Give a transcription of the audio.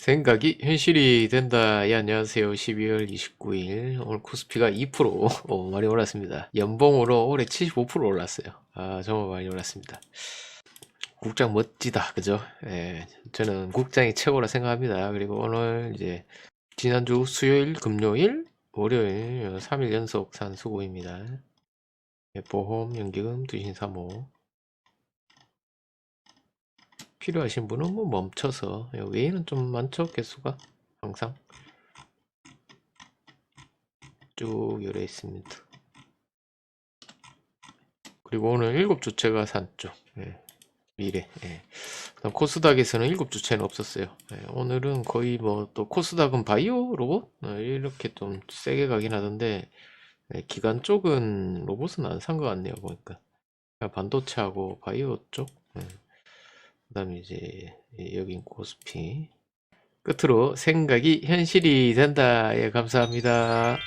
생각이 현실이 된다. 예, 안녕하세요. 12월 29일. 오늘 코스피가 2% 어, 많이 올랐습니다. 연봉으로 올해 75% 올랐어요. 아, 정말 많이 올랐습니다. 국장 멋지다. 그죠? 예, 저는 국장이 최고라 생각합니다. 그리고 오늘 이제 지난주 수요일, 금요일, 월요일 3일 연속 산수고입니다. 예, 보험, 연기금, 두신 3호. 필요하신 분은 뭐 멈춰서 예, 외에는 좀 많죠 개수가 항상 쭉 열려 있습니다. 그리고 오늘 일곱 주체가 산쪽 예, 미래 예. 그다음 코스닥에서는 일곱 주체는 없었어요. 예, 오늘은 거의 뭐 또 코스닥은 바이오 로봇 어, 이렇게 좀 세게 가긴 하던데 예, 기관 쪽은 로봇은 안 산 것 같네요 보니까 반도체하고 바이오 쪽 예. 그 다음에 이제 여긴 코스피. 끝으로 생각이 현실이 된다 예 감사합니다